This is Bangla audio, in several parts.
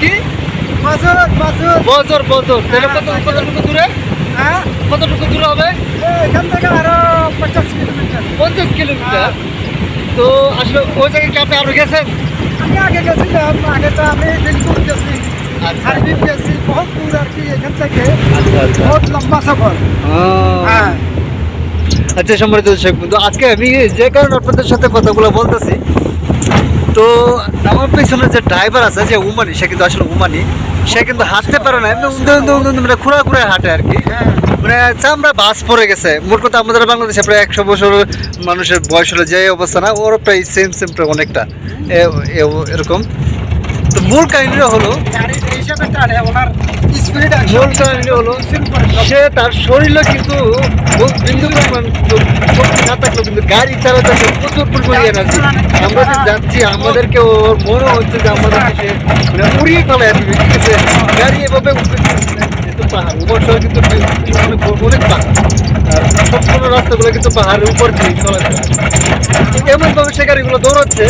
কি? মাসুদ মাসুদ বছর বছর। তাহলে কত কতটুকু দূরে? হ্যাঁ? কতটুকু দূরে হবে? এখান থেকে আরও পঞ্চাশ কিলোমিটার। পঞ্চাশ কিলোমিটার। তো আসলে ওই জায়গায় কি আপনি আরও গেছেন? আমি আগে গেছিলাম আগে তো আমি দিনপুর গেছি আচ্ছা। হারবিব গেছি বহুত দূর আর কি এখান থেকে। আচ্ছা আচ্ছা। বহুত লম্বা সফর। হ্যাঁ। আচ্ছা সম্মানিত দর্শক বন্ধু আজকে আমি যে কারণে আপনাদের সাথে কথাগুলো বলতেছি তো আমার পেছনে যে ড্রাইভার আছে, যে উমানি, সে কিন্তু আসলে উমানি, সে কিন্তু হাঁটতে পারে না মানে খুঁড়া খুঁড়ে হাঁটে আর কি। মানে চামড়া বাস পড়ে গেছে। মোট কথা আমাদের বাংলাদেশে প্রায় একশো বছর মানুষের বয়স হলে, যে অবস্থা না ওর প্রায় সেম সেম অনেকটা। এরকম। তো মূল কাহিনীটা হলো, মূল কাহিনী হলো, সে তার শরীরে কিন্তু বিন্দু পরিমাণ কিন্তু গাড়ি চালাতে প্রচুর পরিমাণে এনার্জি। আমরা যে যাচ্ছি আমাদেরকে ওর মনে হচ্ছে যে আমাদেরকে মানে উড়িয়ে ফেলে আর ঠিক আছে? গাড়ি এভাবে কিন্তু পাহাড় উপর শহর কিন্তু অনেক অনেক পাহাড়। সম্পূর্ণ রাস্তাগুলো কিন্তু পাহাড়ের উপর দিয়ে চলে এমনভাবে সে গাড়িগুলো দৌড়াচ্ছে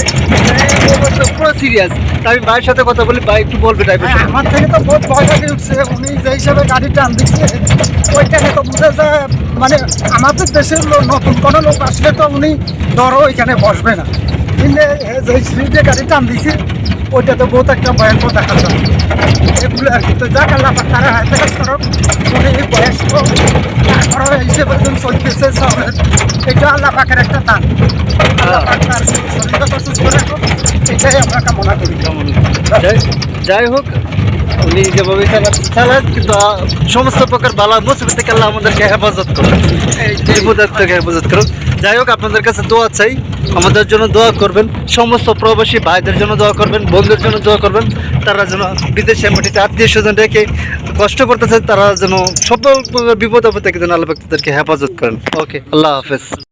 পুরো সিরিয়াস আমি ভাইয়ের সাথে কথা বলি ভাই একটু বলবে ড্রাইভার সাথে। আমার থেকে তো বহুত ভয় লাগে উঠছে উনি যে হিসাবে গাড়ি টান দিচ্ছে ওইটাকে তো বুঝে যায় মানে আমাদের দেশের লোক নতুন কোনো লোক আসলে তো উনি ধরো ওইখানে বসবে না। কিন্তু যে স্পিডে গাড়ি টান দিচ্ছে ওইটা তো বহুত একটা ভয়ঙ্কর দেখা যায়। এগুলো আর কি তো যাক আল্লাহ তারা হাতে কাজ করো উনি বয়স্ক তারপরে হিসেবে চলতেছে শহরের এটা আল্লাহ পাকের একটা দান। আল্লাহ পাক তার শরীরটা তো সুস্থ রাখো এটাই আমরা কামনা করি যাই- হোক, উনি যেভাবে চালান কিন্তু সমস্ত প্রকার বালা মুসিবত থেকে আল্লাহ আমাদেরকে হেফাজত করুন বিপদের থেকে হেফাজত করুন যাই হোক, আপনাদের কাছে দোয়া চাই। আমাদের জন্য দোয়া করবেন। সমস্ত প্রবাসী ভাইদের জন্য দোয়া করবেন, বন্ধুদের জন্য দোয়া করবেন। তারা যেন বিদেশে মাটিতে আত্মীয় স্বজন রেখে কষ্ট করতেছে, তারা যেন সকল বিপদ আপদ থেকে যেন আল্লাহ পাক তাদেরকে হেফাজত করেন। ওকে, আল্লাহ হাফেজ।